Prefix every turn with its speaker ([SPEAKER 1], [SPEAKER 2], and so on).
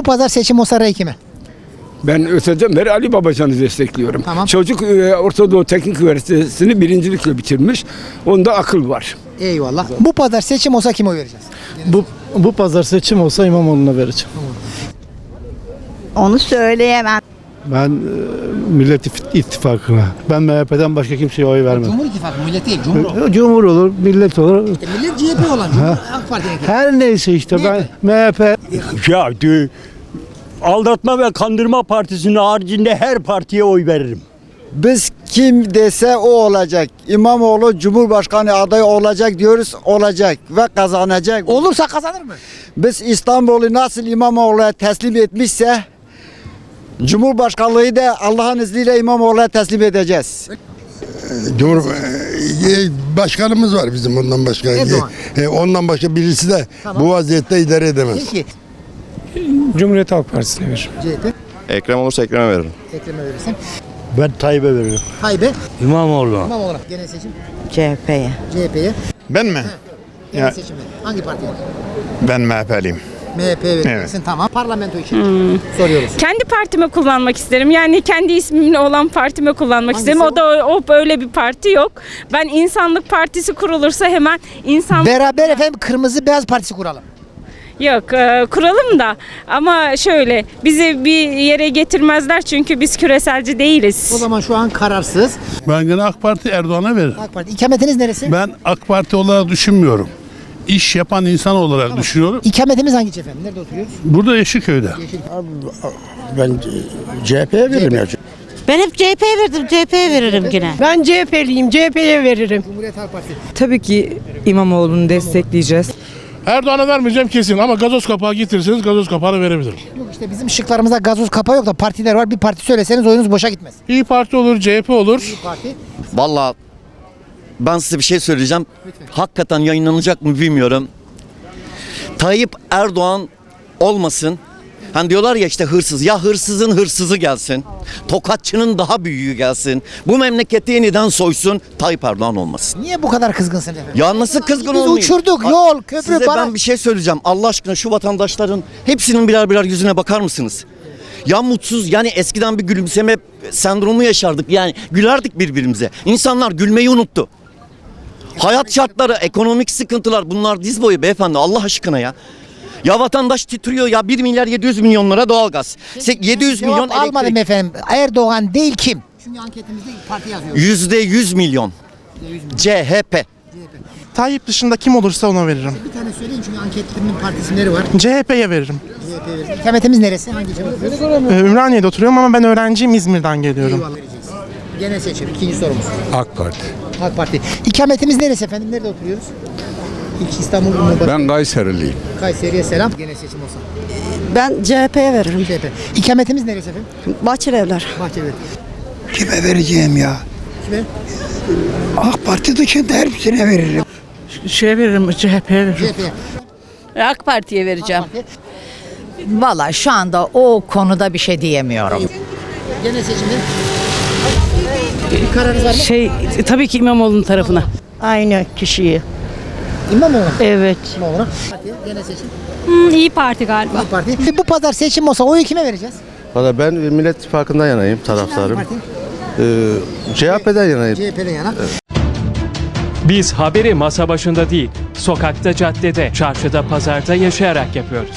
[SPEAKER 1] Bu pazar seçim olsa rey kime?
[SPEAKER 2] Ben öteden beri Ali Babacan'ı destekliyorum.
[SPEAKER 1] Tamam.
[SPEAKER 2] Çocuk e, Orta Doğu Teknik Üniversitesi'ni birincilikle bitirmiş. Onda akıl var.
[SPEAKER 1] Eyvallah. Bu pazar seçim olsa kime oy vereceğiz?
[SPEAKER 3] Bu bu pazar seçim olsa İmamoğlu'na vereceğim.
[SPEAKER 4] Onu söyleyemem.
[SPEAKER 3] Ben e, Millet İttif- İttifakı'na. Ben MHP'den başka kimseye oy vermem.
[SPEAKER 1] Cumhur İttifakı, millet değil, Cumhur.
[SPEAKER 3] E, Cumhur olur, millet olur.
[SPEAKER 1] millet CHP olan, Cumhur AK Parti'ye
[SPEAKER 3] Her neyse işte ben MHP
[SPEAKER 5] Ya de- aldatma ve kandırma partisinin haricinde her partiye oy veririm.
[SPEAKER 6] Biz kim dese o olacak. İmamoğlu Cumhurbaşkanı adayı olacak diyoruz. Olacak ve kazanacak.
[SPEAKER 1] Olursa kazanır mı?
[SPEAKER 6] Biz İstanbul'u nasıl İmamoğlu'na teslim etmişse Cumhurbaşkanlığı da Allah'ın izniyle İmamoğlu'na teslim edeceğiz.
[SPEAKER 7] Cumhur e, başkanımız var bizim ondan başka.
[SPEAKER 1] Erdoğan.
[SPEAKER 7] E, ondan başka birisi de bu vaziyette idare edemez.
[SPEAKER 1] Peki.
[SPEAKER 2] Cumhuriyet Halk Partisi'ne veririm.
[SPEAKER 1] CHP,
[SPEAKER 8] Ekrem olursa Ekrem'e veririm.
[SPEAKER 1] Ekrem'e verirsin.
[SPEAKER 3] ben Tayyip'e veriyorum.
[SPEAKER 1] Haybe,
[SPEAKER 5] İmamoğlu.
[SPEAKER 1] İmamoğlu'na. Genel seçim,
[SPEAKER 4] CHP'ye.
[SPEAKER 1] CHP'ye.
[SPEAKER 7] Ben mi?
[SPEAKER 1] Genel
[SPEAKER 7] Ya.
[SPEAKER 1] seçimde. Hangi partiye?
[SPEAKER 7] Ben MHP'liyim.
[SPEAKER 1] MHP'ye vereceksin. Tamam. Parlamento için soruyoruz.
[SPEAKER 9] Kendi partime kullanmak isterim. Yani kendi ismimle olan partime kullanmak
[SPEAKER 1] Hangisi
[SPEAKER 9] isterim.
[SPEAKER 1] o?
[SPEAKER 9] O da o böyle bir parti yok. Ben insanlık partisi kurulursa hemen insan
[SPEAKER 1] Beraber efendim Kırmızı Beyaz Partisi kuralım.
[SPEAKER 9] yok e, kuralım da ama şöyle bizi bir yere getirmezler çünkü biz küreselci değiliz.
[SPEAKER 1] O zaman şu an kararsız.
[SPEAKER 10] Ben gene AK Parti Erdoğan'a veririm.
[SPEAKER 1] AK Parti. İkametiniz neresi?
[SPEAKER 10] Ben AK Parti olarak düşünmüyorum. İş yapan insan olarak düşünüyorum.
[SPEAKER 1] İkametimiz hangi efendim? Nerede oturuyoruz?
[SPEAKER 10] Burada Yeşilköy'de.
[SPEAKER 7] Ben CHP'ye veririm ya.
[SPEAKER 4] Ben hep CHP'ye verdim. CHP'ye veririm yine.
[SPEAKER 11] Ben CHP'liyim. CHP'ye veririm.
[SPEAKER 1] Cumhuriyet Halk Partisi.
[SPEAKER 11] Tabii ki İmamoğlu'nu destekleyeceğiz.
[SPEAKER 10] Erdoğan'a vermeyeceğim kesin ama gazoz kapağı getirirseniz gazoz kapağını verebilirim.
[SPEAKER 1] Yok işte bizim şıklarımızda gazoz kapağı yok da partiler var. Bir parti söyleseniz oyunuz boşa gitmez.
[SPEAKER 10] İyi Parti olur, CHP olur.
[SPEAKER 1] Parti.
[SPEAKER 8] Vallahi ben size bir şey söyleyeceğim. Hakikaten yayınlanacak mı bilmiyorum. Tayyip Erdoğan olmasın. Hani diyorlar ya işte hırsız. Ya hırsızın hırsızı gelsin. Tokatçının daha büyüğü gelsin. Bu memleketi yeniden soysun. Tayyip Erdoğan olmasın.
[SPEAKER 1] Niye bu kadar kızgınsın efendim?
[SPEAKER 8] Ya nasıl kızgın
[SPEAKER 1] Biz
[SPEAKER 8] olmayayım?
[SPEAKER 1] uçurduk yol, köprü,
[SPEAKER 8] Size
[SPEAKER 1] para.
[SPEAKER 8] ben bir şey söyleyeceğim. Allah aşkına şu vatandaşların hepsinin birer birer yüzüne bakar mısınız? Ya mutsuz yani eskiden bir gülümseme sendromu yaşardık. Yani gülerdik birbirimize. İnsanlar gülmeyi unuttu. Hayat şartları, ekonomik sıkıntılar bunlar diz boyu beyefendi Allah aşkına ya. Ya vatandaş titriyor ya 1 milyar 700 milyon lira doğalgaz. Se- 700 milyon
[SPEAKER 1] Cevap almadım
[SPEAKER 8] elektrik.
[SPEAKER 1] efendim. Erdoğan değil kim? Çünkü anketimizde parti yazıyor.
[SPEAKER 8] Yüzde 100 milyon. CHP.
[SPEAKER 11] Tayyip dışında kim olursa ona veririm.
[SPEAKER 1] Bir tane söyleyin çünkü anketimin parti isimleri var.
[SPEAKER 11] CHP'ye veririm.
[SPEAKER 1] İkametimiz neresi? Hangi cevap?
[SPEAKER 11] Ee, Ümraniye'de oturuyorum ama ben öğrenciyim İzmir'den geliyorum.
[SPEAKER 1] Genel seçim. ikinci sorumuz.
[SPEAKER 2] AK Parti.
[SPEAKER 1] AK Parti. İkametimiz neresi efendim? Nerede oturuyoruz? İlk İstanbul Cumhurbaşkanı.
[SPEAKER 2] Ben Kayseriliyim.
[SPEAKER 1] Kayseri'ye selam. Genel seçim olsa.
[SPEAKER 4] Ben CHP'ye veririm.
[SPEAKER 1] CHP. İkametimiz neresi efendim?
[SPEAKER 4] Bahçelievler.
[SPEAKER 1] Bahçeli.
[SPEAKER 7] Kime vereceğim ya?
[SPEAKER 1] Kime?
[SPEAKER 7] AK Parti dışında hepsine veririm.
[SPEAKER 11] Şey veririm CHP'ye veririm.
[SPEAKER 1] CHP.
[SPEAKER 4] AK Parti'ye vereceğim.
[SPEAKER 1] Parti.
[SPEAKER 4] Valla şu anda o konuda bir şey diyemiyorum.
[SPEAKER 1] Genel seçimde. Bir kararınız var mı?
[SPEAKER 11] Şey tabii ki İmamoğlu'nun tarafına.
[SPEAKER 4] Aynı kişiyi.
[SPEAKER 1] İmamoğlu.
[SPEAKER 4] Evet.
[SPEAKER 1] İmamoğlu. Parti. Genel seçim.
[SPEAKER 9] iyi Parti galiba.
[SPEAKER 1] İyi Parti. Bu pazar seçim olsa oyu kime vereceğiz?
[SPEAKER 8] Valla ben Millet İttifakı'ndan yanayım taraftarım.
[SPEAKER 1] Parti.
[SPEAKER 8] CHP'den yanayım.
[SPEAKER 1] CHP'den yana.
[SPEAKER 5] Biz haberi masa başında değil, sokakta, caddede, çarşıda, pazarda yaşayarak yapıyoruz.